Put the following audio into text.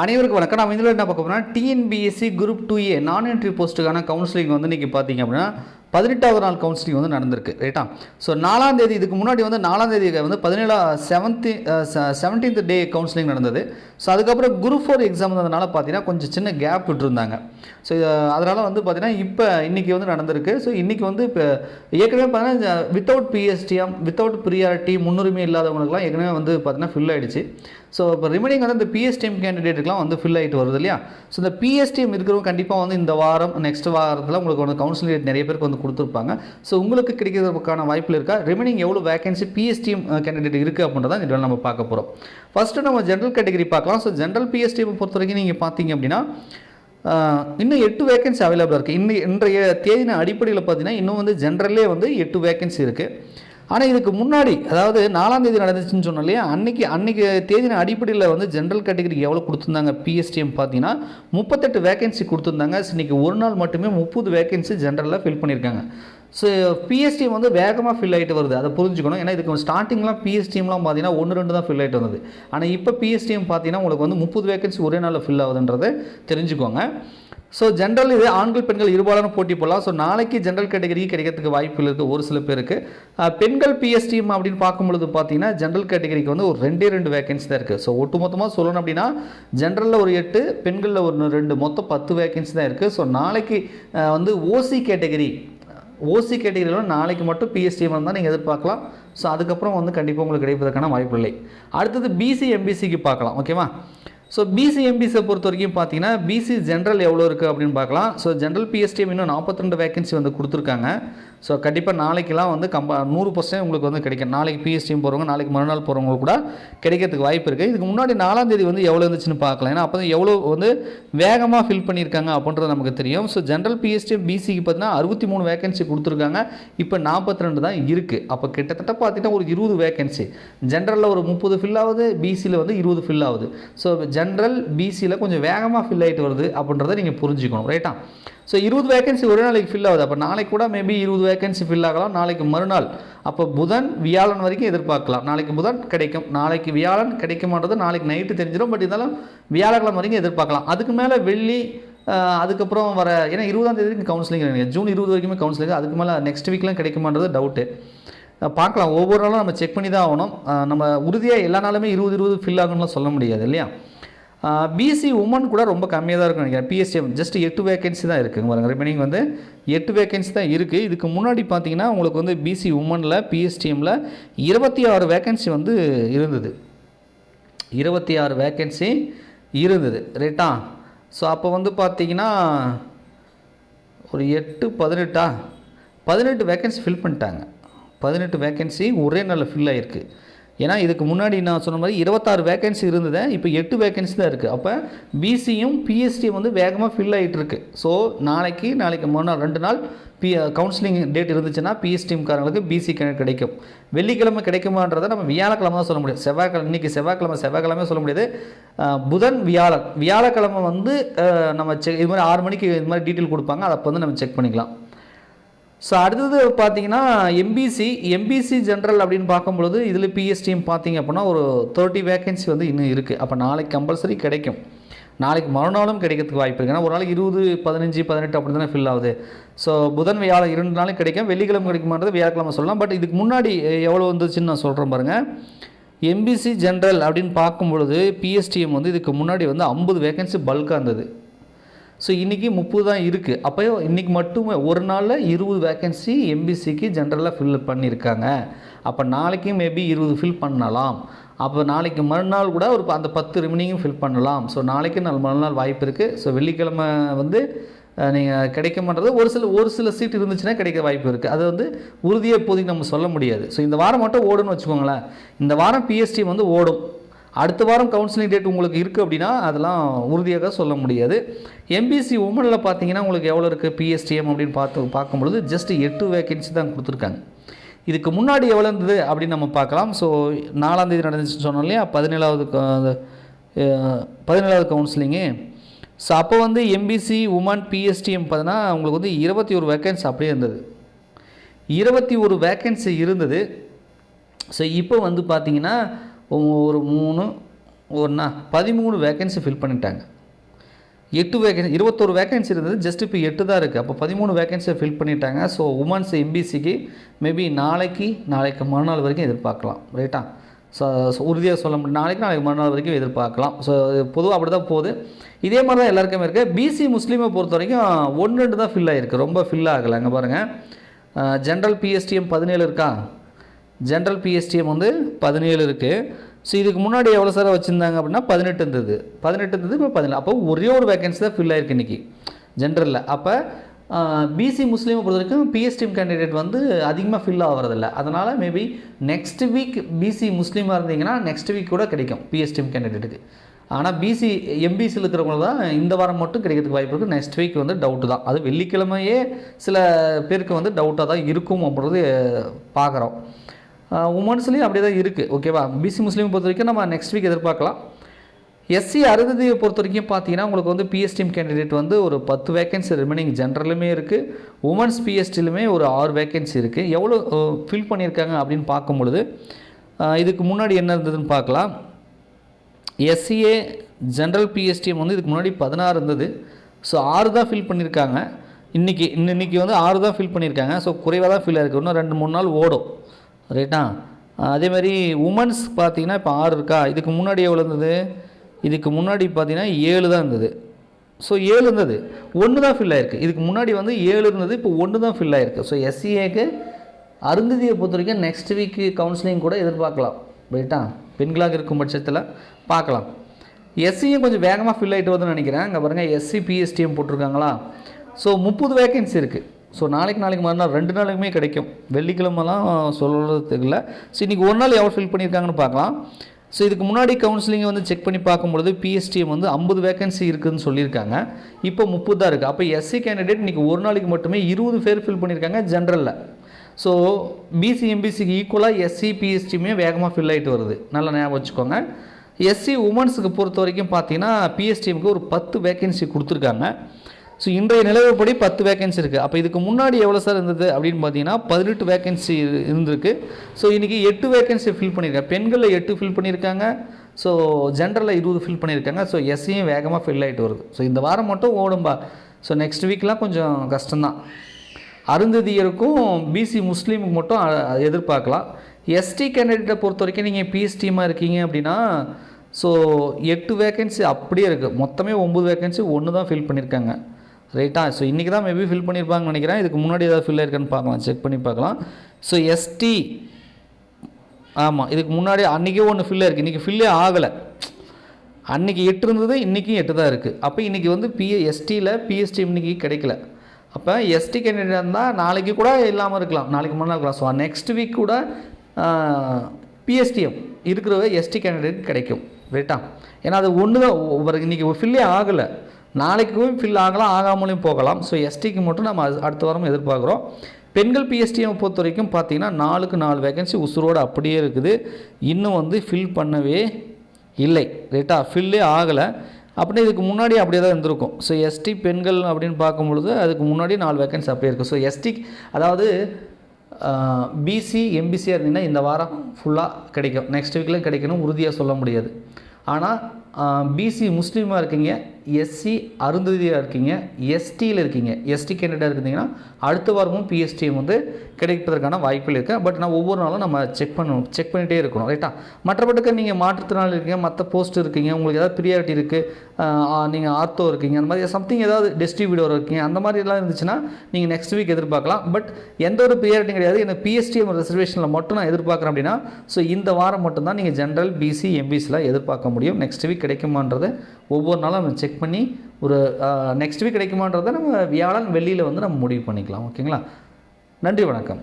அனைவருக்கும் வணக்கம். நம்ம இதில் என்ன பார்க்க போகிறோம்னா டிஎன்பிஎஸ்சி குரூப் டூ ஏ நான் என்ட்ரி போஸ்ட்டுக்கான கவுன்சிலிங் வந்து இன்றைக்கி பார்த்தீங்க அப்படின்னா பதினெட்டாவது நாள் கவுன்சிலிங் வந்து நடந்திருக்கு ரைட்டா ஸோ நாலாம் தேதி இதுக்கு முன்னாடி வந்து நாலாம் தேதி வந்து பதினேழா செவன்த்தி செவன்டீன்த் டே கவுன்சிலிங் நடந்தது. ஸோ அதுக்கப்புறம் குரூப் ஃபோர் எக்ஸாம் வந்ததுனால பார்த்தீங்கன்னா கொஞ்சம் சின்ன கேப் விட்டுருந்தாங்க. ஸோ அதனால் வந்து பார்த்தீங்கன்னா இப்போ இன்றைக்கி வந்து நடந்திருக்கு. ஸோ இன்றைக்கி வந்து இப்போ ஏற்கனவே பார்த்தீங்கன்னா வித்தவுட் பிஎஸ்டிஎம் வித்தவுட் ப்ரியாரிட்டி முன்னுரிமை இல்லாதவங்களுக்குலாம் ஏற்கனவே வந்து பார்த்தீங்கன்னா ஃபில் ஆகிடுச்சு ஸோ இப்போ ரிமைனிங் வந்து இந்த பிஎஸ்டிஎம் கேண்டிடேட்டுக்குலாம் வந்து ஃபில் ஆகிட்டு வருது இல்லையா? ஸோ இந்த பிஎஸ்டிஎம் இருக்கிறவங்க கண்டிப்பாக வந்து இந்த வாரம் நெக்ஸ்ட் வாரத்தில் உங்களுக்கு வந்து கவுன்சிலிங் நிறைய பேருக்கு வந்து கொடுத்துருப்பாங்க. ஸோ உங்களுக்கு கிடைக்கிறதுக்கான வாய்ப்பில் இருக்கா? ரிமைனிங் எவ்வளோ வேகன்சி பிஎஸ்டிஎம் கேண்டிடேட் இருக்குது அப்படின்றத இந்த நம்ம பார்க்க போகிறோம் ஃபஸ்ட்டு நம்ம ஜென்ரல் கேட்டகரி பார்க்கலாம். ஸோ ஜென்ரல் பிஎஸ்டிஎம் பொறுத்த வரைக்கும் நீங்கள் பார்த்தீங்க அப்படின்னா இன்னும் எட்டு வேகன்சி அவைலபிளாக இருக்குது இன்னும் இன்றைய தேதின அடிப்படையில் பார்த்தீங்கன்னா இன்னும் வந்து ஜென்ரல்லே வந்து எட்டு வேகன்சி இருக்குது ஆனால் இதுக்கு முன்னாடி அதாவது நாலாம் தேதி நடந்துச்சுன்னு சொன்னோம் இல்லையா? அன்னைக்கு அன்னைக்கு தேதின அடிப்படையில் வந்து ஜென்ரல் கேட்டகரிக்கு எவ்வளோ கொடுத்துருந்தாங்க? பிஎஸ்டிஎம் பார்த்தீங்கன்னா முப்பத்தெட்டு வேகன்சி கொடுத்துருந்தாங்க. இன்றைக்கி ஒரு நாள் மட்டுமே முப்பது வேகன்சி ஜென்ரலில் ஃபில் பண்ணியிருக்காங்க. ஸோ பிஎஸ்டிஎம் வந்து வேகமாக ஃபில் ஆகிட்டு வருது. அதை புரிஞ்சுக்கணும். ஏன்னா இதுக்கு ஸ்டார்டிங்லாம் பிஎஸ்டிஎம்லாம் பார்த்தீங்கன்னா ஒன்று ரெண்டு தான் ஃபில் ஆகிட்டு வந்தது. ஆனால் இப்போ பிஎஸ்டிஎம் பார்த்தீங்கன்னா உங்களுக்கு வந்து முப்பது வேகன்சி ஒரே நாளில் ஃபில் ஆகுதுன்றதை தெரிஞ்சுக்கோங்க. ஸோ ஜென்ரல் இது ஆண்கள் பெண்கள் இருபாலான போட்டி போடலாம். ஸோ நாளைக்கு ஜென்ரல் கேட்டகரி கிடைக்கிறதுக்கு வாய்ப்புகள் இருக்குது ஒரு சில பேருக்கு. அஹ், பெண்கள் பிஎஸ்டிஎம் அப்படின்னு பார்க்கும்பொழுது பார்த்தீங்கன்னா ஜென்ரல் கேட்டகரிக்கு வந்து ஒரு ரெண்டே ரெண்டு வேகன்சி தான் இருக்குது ஸோ ஒட்டுமொத்தமாக சொல்லணும் அப்படின்னா ஜென்ரலில் ஒரு எட்டு பெண்களில் ஒரு ரெண்டு மொத்தம் பத்து வேகன்சி தான் இருக்குது ஸோ நாளைக்கு வந்து ஓசி கேட்டகரி ஓசி கேட்டகரியில் நாளைக்கு மட்டும் பிஎஸ்டிஎம் தான் நீங்கள் எதிர்பார்க்கலாம். ஸோ அதுக்கப்புறம் வந்து கண்டிப்பாக உங்களுக்கு கிடைப்பதற்கான வாய்ப்பு இல்லை. அடுத்தது பிசி எம்பிசிக்கு பார்க்கலாம் ஓகேவா ஸோ பிசி எம்பிசியை பொறுத்த வரைக்கும் பார்த்தீங்கன்னா பிசி ஜென்ரல் எவ்வளோ இருக்குது அப்படின்னு பார்க்கலாம். ஸோ ஜென்ரல் பிஎஸ்டிஎம் இன்னும் 42 வேகன்சி வந்து கொடுத்துருக்காங்க. ஸோ கண்டிப்பாக நாளைக்கெல்லாம் வந்து கம்பா நூறு பர்சன்ட் உங்களுக்கு வந்து கிடைக்கும். நாளைக்கு பிஎஸ்டியும் போகிறவங்க நாளைக்கு மறுநாள் போகிறவங்க கூட கிடைக்கிறதுக்கு வாய்ப்பு இருக்குது இதுக்கு முன்னாடி நாலாம் தேதி வந்து எவ்வளோ இருந்துச்சுன்னு பார்க்கலாம் ஏன்னா அப்போ தான் எவ்வளோ வந்து வேகமாக ஃபில் பண்ணியிருக்காங்க அப்படின்றது நமக்கு தெரியும். ஸோ ஜென்ரல் பிஎஸ்டி பிசிக்கு பார்த்தீங்கன்னா அறுபத்தி மூணு வேகன்சி கொடுத்துருக்காங்க. இப்போ நாற்பத்தி ரெண்டு தான் இருக்குது அப்போ கிட்டத்தட்ட பார்த்தீங்கன்னா ஒரு இருபது வேகன்சி ஜென்ரலில் ஒரு முப்பது ஃபில் ஆகுது பிசியில் வந்து இருபது ஃபில் ஆகுது. ஸோ ஜென்ரல் பிசியில் கொஞ்சம் வேகமாக ஃபில் ஆகிட்டு வருது அப்படின்றத நீங்கள் புரிஞ்சுக்கணும். ரைட்டா ஸோ இருபது வேகன்சி ஒரே நாளைக்கு ஃபில் ஆகுது. அப்போ நாளைக்கு கூட மேபி இருபது வேகன்சி ஃபில் ஆகலாம். நாளைக்கு மறுநாள். அப்போ புதன் வியாழன் வரைக்கும் எதிர்பார்க்கலாம். நாளைக்கு புதன் கிடைக்கும். நாளைக்கு வியாழன் கிடைக்குமான்றது நாளைக்கு நைட்டு தெரிஞ்சிடும். பட் இருந்தாலும் வியாழக்கிழமை வரைக்கும் எதிர்பார்க்கலாம். அதுக்கு மேலே வெள்ளி அதுக்கப்புறம் வர ஏன்னா இருபதாம் தேதி கவுன்சிலிங் ஜூன் இருபது வரைக்குமே கவுன்சிலிங் அதுக்கு மேலே நெக்ஸ்ட் வீக்லாம் கிடைக்குமான்றது டவுட்டு பார்க்கலாம். ஒவ்வொரு நாளும் நம்ம செக் பண்ணி தான் ஆகணும். நம்ம உறுதியாக எல்லா நாளுமே இருபது இருபது ஃபில் ஆகணும்லாம் சொல்ல முடியாது இல்லையா? பிசி உமன் கூட ரொம்ப கம்மியாக தான் இருக்கும் நினைக்கிறேன். பிஎஸ்டிஎம் ஜஸ்ட் எட்டு வேகன்சி தான் இருக்குங்க பாருங்க. ரிமைனிங் வந்து எட்டு வேகன்சி தான் இருக்குது இதுக்கு முன்னாடி பார்த்தீங்கன்னா உங்களுக்கு வந்து பிசி உமனில் பிஎஸ்டிஎம்மில் இருபத்தி ஆறு வேகன்சி வந்து இருந்தது. இருபத்தி ஆறு வேக்கன்சி இருந்தது. ரைட்டா ஸோ அப்போ வந்து பார்த்தீங்கன்னா ஒரு எட்டு பதினெட்டா? பதினெட்டு வேக்கன்சி ஃபில் பண்ணிட்டாங்க. பதினெட்டு வேக்கன்சி ஒரே நாளில் ஃபில் ஆகிருக்கு ஏன்னா இதுக்கு முன்னாடி நான் சொன்ன மாதிரி இருபத்தாறு வேக்கன்சி இருந்தது. இப்போ எட்டு வேகன்சி தான் இருக்குது அப்போ பிசியும் பிஎஸ்டியும் வந்து வேகமாக ஃபில் ஆகிட்டு இருக்கு. ஸோ நாளைக்கு நாளைக்கு மறுநாள் ரெண்டு நாள் பி கவுன்சிலிங் டேட் இருந்துச்சுன்னா பிஎஸ்டிஎம்காரங்களுக்கு பிசி கிடைக்கும். வெள்ளிக்கிழமை கிடைக்குமான்றதை நம்ம வியாழக்கிழமை தான் சொல்ல முடியும். செவ்வாய்க்கிழமை இன்றைக்கி செவ்வாய்க்கிழமை செவ்வாய்க்கிழமை சொல்ல முடியாது. புதன் வியாழன். வியாழக்கிழமை வந்து நம்ம செக் இது மாதிரி ஆறு மணிக்கு இது மாதிரி டீட்டெயில் கொடுப்பாங்க. அதை அப்போ வந்து நம்ம செக் பண்ணிக்கலாம். ஸோ அடுத்தது பார்த்தீங்கன்னா எம்பிசி எம்பிசி ஜென்ரல் அப்படின்னு பார்க்கும்பொழுது இதில் பிஎஸ்டியும் பார்த்தீங்க அப்படின்னா ஒரு தேர்ட்டி வேகன்சி வந்து இன்னும் இருக்குது அப்போ நாளைக்கு கம்பல்சரி கிடைக்கும். நாளைக்கு மறுநாளும் கிடைக்கிறதுக்கு வாய்ப்பு இருக்குது ஏன்னா ஒரு நாளைக்கு இருபது பதினஞ்சு பதினெட்டு அப்படி தானே ஃபில் ஆகுது. ஸோ புதன் வியாழ இரண்டு நாளும் கிடைக்கும். வெள்ளிக்கிழமை கிடைக்குமான்றது வியாழக்கிழமை சொல்லலாம். பட் இதுக்கு முன்னாடி எவ்வளோ வந்துச்சுன்னு நான் சொல்கிறேன் பாருங்கள் எம்பிசி ஜென்ரல் அப்படின்னு பார்க்கும்பொழுது பிஎஸ்டிஎம் வந்து இதுக்கு முன்னாடி வந்து ஐம்பது வேகன்சி பல்காக இருந்தது. ஸோ இன்றைக்கி முப்பது தான் இருக்குது அப்போ இன்றைக்கி மட்டுமே ஒரு நாளில் இருபது வேக்கன்சி எம்பிசிக்கு ஜென்ரலாக ஃபில் பண்ணியிருக்காங்க அப்போ நாளைக்கும் மேபி இருபது ஃபில் பண்ணலாம். அப்போ நாளைக்கு மறுநாள் கூட ஒரு ப- அந்த பத்து ரிமைனிங்கும் ஃபில் பண்ணலாம். ஸோ நாளைக்கு நாள் மறுநாள் வாய்ப்பு இருக்குது ஸோ வெள்ளிக்கிழமை வந்து நீங்கள் கிடைக்க மாட்டது. ஒரு சில ஒரு சில சீட் இருந்துச்சுன்னா கிடைக்க வாய்ப்பு இருக்குது அது வந்து உறுதியாக இப்போதைக்கு நம்ம சொல்ல முடியாது. ஸோ இந்த வாரம் மட்டும் ஓடுன்னு வச்சுக்கோங்களேன். இந்த வாரம் பிஎஸ்டி வந்து ஓடும். அடுத்த வாரம் கவுன்சிலிங் டேட் உங்களுக்கு இருக்குது அப்படின்னா அதெல்லாம் உறுதியாக சொல்ல முடியாது. எம்பிசி உமனில் பார்த்தீங்கன்னா உங்களுக்கு எவ்வளோ இருக்குது பிஎஸ்டிஎம் அப்படின்னு பார்த்து பார்க்கும்பொழுது ஜஸ்ட் எட்டு வேகன்சி தான் கொடுத்துருக்காங்க. இதுக்கு முன்னாடி எவ்வளோ இருந்தது அப்படின்னு நம்ம பார்க்கலாம். ஸோ நாலாம் தேதி நடந்துச்சுன்னு சொன்னோம் இல்லையா? பதினேழாவது க- பதினேழாவது கவுன்சிலிங்கு ஸோ அப்போ வந்து எம்பிசி உமன் பிஎஸ்டிஎம் பார்த்தீங்கன்னா உங்களுக்கு வந்து இருபத்தி ஒரு வேக்கன்சி அப்படியே இருந்தது. இருபத்தி ஒரு வேக்கன்சி இருந்தது. ஸோ இப்போ வந்து பார்த்தீங்கன்னா ஒரு மூணு ஒன்றா பதிமூணு வேகன்சி ஃபில் பண்ணிட்டாங்க. எட்டு வேகன்சி இருபத்தோரு வேகன்சி இருந்தது ஜஸ்ட் இப்போ எட்டு தான் இருக்குது அப்போ பதிமூணு வேகன்சியை ஃபில் பண்ணிட்டாங்க. ஸோ உமன்ஸ் எம்பிசிக்கு மேபி நாளைக்கு நாளைக்கு மறுநாள் வரைக்கும் எதிர்பார்க்கலாம் ரைட்டா ஸோ உறுதியாக சொல்ல முடியும். நாளைக்கு நாளைக்கு மறுநாள் வரைக்கும் எதிர்பார்க்கலாம். ஸோ பொதுவாக அப்படி தான் போகுது. இதே மாதிரி தான் எல்லாருக்குமே இருக்குது பிசி முஸ்லீமை பொறுத்த வரைக்கும் ஒன்று ரெண்டு தான் ஃபில் ஆகிருக்கு ரொம்ப ஃபில் ஆகலை. அங்கே பாருங்கள் ஜென்ரல் பிஎஸ்டிஎம் பதினேழு இருக்கா? ஜென்ரல் பிஎஸ்டிஎம் வந்து பதினேழு இருக்குது ஸோ இதுக்கு முன்னாடி எவ்வளோ சார் வச்சுருந்தாங்க அப்படின்னா பதினெட்டு இருந்தது. பதினெட்டு இருந்தது இப்போ பதினேழு. அப்போ ஒரே ஒரு வேகன்சி தான் ஃபில் ஆயிருக்கு இன்றைக்கி ஜென்ரலில் அப்போ பிசி முஸ்லீமை பொறுத்த வரைக்கும் பிஎஸ்டிஎம் கேண்டிடேட் வந்து அதிகமாக ஃபில் ஆகிறதில்ல அதனால் மேபி நெக்ஸ்ட் வீக் பிசி முஸ்லீமாக இருந்தீங்கன்னா நெக்ஸ்ட் வீக் கூட கிடைக்கும் பிஎஸ்டிஎம் கேண்டிடேட்டுக்கு ஆனால் பிசி எம்பிசியில் இருக்கிறவங்க தான் இந்த வாரம் மட்டும் கிடைக்கிறதுக்கு வாய்ப்பு இருக்குது நெக்ஸ்ட் வீக் வந்து டவுட்டு தான். அது வெள்ளிக்கிழமையே சில பேருக்கு வந்து டவுட்டாக தான் இருக்கும் அப்படின்றது பார்க்குறோம் உமன்ஸ்லேயும் அப்படியே தான் இருக்குது ஓகேவா பிசி முஸ்லீம் பொறுத்த வரைக்கும் நம்ம நெக்ஸ்ட் வீக் எதிர்பார்க்கலாம். எஸ்சி அறுபதியை பொறுத்த வரைக்கும் பார்த்தீங்கன்னா உங்களுக்கு வந்து பிஎஸ்டிஎம் கேண்டிடேட் வந்து ஒரு பத்து வேகன்சி ரிமைனிங் ஜென்ரலுமே இருக்குது உமன்ஸ் பிஎஸ்டிலுமே ஒரு ஆறு வேகன்சி இருக்குது எவ்வளோ ஃபில் பண்ணியிருக்காங்க அப்படின்னு பார்க்கும் பொழுது இதுக்கு முன்னாடி என்ன இருந்ததுன்னு பார்க்கலாம். எஸ்சிஏ ஜென்ரல் பிஎஸ்டிஎம் வந்து இதுக்கு முன்னாடி பதினாறு இருந்தது. ஸோ ஆறு தான் ஃபில் பண்ணியிருக்காங்க. இன்றைக்கி இன்னைக்கு வந்து ஆறு தான் ஃபில் பண்ணியிருக்காங்க. ஸோ குறைவாக தான் ஃபில் ஆயிருக்கு. இன்னும் ரெண்டு மூணு நாள் ஓடும். ரைட்டா அதே மாதிரி உமன்ஸ் பார்த்தீங்கன்னா இப்போ ஆறு இருக்கா? இதுக்கு முன்னாடி எவ்வளோ இருந்தது? இதுக்கு முன்னாடி பார்த்தீங்கன்னா ஏழு தான் இருந்தது. ஸோ ஏழு இருந்தது. ஒன்று தான் ஃபில் ஆயிருக்கு. இதுக்கு முன்னாடி வந்து ஏழு இருந்தது இப்போ ஒன்று தான் ஃபில் ஆயிருக்கு. ஸோ எஸ்சிஏக்கு அருந்ததியை பொறுத்த வரைக்கும் நெக்ஸ்ட் வீக்கு கவுன்சிலிங் கூட எதிர்பார்க்கலாம். ரைட்டா பெண்களாக இருக்கும் பட்சத்தில் பார்க்கலாம். எஸ்சியும் கொஞ்சம் வேகமாக ஃபில் ஆகிட்டு வருதுன்னு நினைக்கிறேன். அங்கே பாருங்கள் எஸ்சி பிஎஸ்டிஎம் போட்டிருக்காங்களா? ஸோ முப்பது வேகன்சி இருக்குது ஸோ நாளைக்கு நாளைக்கு மறுநாள் ரெண்டு நாளுக்குமே கிடைக்கும். வெள்ளிக்கிழமெல்லாம் சொல்கிறது தெரியல ஸோ இன்றைக்கி ஒரு நாள் எவ்வளோ ஃபில் பண்ணியிருக்காங்கன்னு பார்க்கலாம். ஸோ இதுக்கு முன்னாடி கவுன்சிலிங்கை வந்து செக் பண்ணி பார்க்கும்பொழுது பிஎஸ்டிஎம் வந்து ஐம்பது வேகன்சி இருக்குதுன்னு சொல்லியிருக்காங்க. இப்போ முப்பது தான் இருக்குது அப்போ எஸ்சி கேண்டிடேட் இன்றைக்கி ஒரு நாளைக்கு மட்டுமே இருபது பேர் ஃபில் பண்ணியிருக்காங்க ஜென்ரலில் ஸோ பிசி எம்பிசிக்கு ஈக்குவலாக எஸ்சி பிஎஸ்டியுமே வேகமாக ஃபில் ஆகிட்டு வருது. நல்லா ஞாபகம் வச்சுக்கோங்க. எஸ்சி உமன்ஸுக்கு பொறுத்த வரைக்கும் பார்த்தீங்கன்னா பிஎஸ்டிஎம்க்கு ஒரு பத்து வேகன்சி கொடுத்துருக்காங்க. ஸோ இன்றைய நிலவுப்படி பத்து வேகன்சி இருக்குது அப்போ இதுக்கு முன்னாடி எவ்வளோ சார் இருந்தது அப்படின்னு பார்த்தீங்கன்னா பதினெட்டு வேகன்சி இருந்திருக்கு. ஸோ இன்றைக்கி எட்டு வேகன்சி ஃபில் பண்ணியிருக்காங்க. பெண்களில் எட்டு ஃபில் பண்ணியிருக்காங்க. ஸோ ஜென்ரலில் இருபது ஃபில் பண்ணியிருக்காங்க. ஸோ எஸ்சியும் வேகமாக ஃபில் ஆகிட்டு வருது. ஸோ இந்த வாரம் மட்டும் ஓடும்பா. ஸோ நெக்ஸ்ட் வீக்லாம் கொஞ்சம் கஷ்டம்தான். அருந்ததியருக்கும் பிசி முஸ்லீமுக்கு மட்டும் எதிர்பார்க்கலாம். எஸ்டி கேண்டிடேட்டை பொறுத்த வரைக்கும் நீங்கள் பிஎஸ்டிமாக இருக்கீங்க அப்படின்னா ஸோ எட்டு வேகன்சி அப்படியே இருக்குது மொத்தமே ஒம்பது வேகன்சி ஒன்று தான் ஃபில் பண்ணியிருக்காங்க. ரைட்டா ஸோ இன்றைக்கி தான் மேபி ஃபில் பண்ணியிருப்பாங்கன்னு நினைக்கிறேன். இதுக்கு முன்னாடி ஏதாவது ஃபில் ஆயிருக்கான்னு பார்க்கலாம். செக் பண்ணி பார்க்கலாம். ஸோ எஸ்டி ஆமாம் இதுக்கு முன்னாடி அன்றைக்கே ஒன்று ஃபில் ஆயிருக்கு. இன்றைக்கி ஃபில்லே ஆகலை. அன்றைக்கி எட்டு இருந்தது இன்றைக்கும் எட்டு தான் இருக்குது அப்போ இன்றைக்கி வந்து பிஏ எஸ்டியில் பிஎஸ்டி இன்னைக்கு கிடைக்கல. அப்போ எஸ்டி கேண்டிடேட் இருந்தால் நாளைக்கு கூட இல்லாமல் இருக்கலாம். நாளைக்கு முன்னாள் இருக்கலாம் ஸோ நெக்ஸ்ட் வீக் கூட பிஎஸ்டிஎம் இருக்கிற எஸ்டி கேண்டிடேட் கிடைக்கும். ரைட்டா ஏன்னா அது ஒன்று தான் இன்றைக்கி ஃபில்லே ஆகலை. நாளைக்கும் ஃபில் ஆகலாம் ஆகாமலையும் போகலாம். ஸோ எஸ்டிக்கு மட்டும் நம்ம அடுத்த வாரம் எதிர்பார்க்குறோம். பெண்கள் பிஎஸ்டிஎம் பொறுத்த வரைக்கும் பார்த்தீங்கன்னா நாலுக்கு நாலு வேகன்சி உசுரோடு அப்படியே இருக்குது. இன்னும் வந்து ஃபில் பண்ணவே இல்லை. ரைட்டா ஃபில்லே ஆகலை. அப்படின்னா இதுக்கு முன்னாடி அப்படியே தான் இருந்திருக்கும். ஸோ எஸ்டி பெண்கள் அப்படின்னு பார்க்கும் பொழுது அதுக்கு முன்னாடி நாலு வேகன்சி அப்படியே இருக்குது ஸோ எஸ்டி அதாவது பிசி எம்பிசியாக இருந்தீங்கன்னா இந்த வாரம் ஃபுல்லாக கிடைக்கும். நெக்ஸ்ட் வீக்கில் கிடைக்கணும். உறுதியாக சொல்ல முடியாது. ஆனால் பிசி முஸ்லீமாக இருக்கீங்க. எஸ்சி அருந்ததியாக இருக்கீங்க எஸ்டியில் இருக்கீங்க. எஸ்டி கேண்டிடேட் இருந்தீங்கன்னா அடுத்த வாரமும் பிஎஸ்டிஎம் வந்து கிடைப்பதற்கான வாய்ப்புகள் இருக்குது பட் நான் ஒவ்வொரு நாளும் நம்ம செக் பண்ணணும் செக் பண்ணிகிட்டே இருக்கணும் ரைட்டா மற்றபட்டுக்கு நீங்கள் மாற்றுத்திறனாளி இருக்கீங்க மற்ற போஸ்ட் இருக்கீங்க உங்களுக்கு ஏதாவது ப்ரியாரிட்டி இருக்குது நீங்கள் ஆர்த்தோ இருக்கீங்க அந்த மாதிரி சம்திங் ஏதாவது டிஸ்ட்ரிபியூட்டர் இருக்கீங்க அந்த மாதிரிலாம் இருந்துச்சுன்னா நீங்கள் நெக்ஸ்ட் வீக் எதிர்பார்க்கலாம். பட் எந்த ஒரு ப்ரியாரிட்டியும் கிடையாது. எனக்கு பிஎஸ்டிஎம் ரிசர்வேஷனில் மட்டும் நான் எதிர்பார்க்குறேன் அப்படின்னா ஸோ இந்த வாரம் மட்டும்தான் நீங்கள் ஜென்ரல் பிசி எம்பிசியில் எதிர்பார்க்க முடியும். நெக்ஸ்ட் வீக் கிடைக்குமான்றது ஒவ்வொரு நாளும் நம்ம செக் பண்ணி ஒரு நெக்ஸ்ட் வீக் கிடைக்குமான்றதை நம்ம வியாழன் வெள்ளியில் வந்து நம்ம முடிவு பண்ணிக்கலாம். ஓகேங்களா? நன்றி வணக்கம்.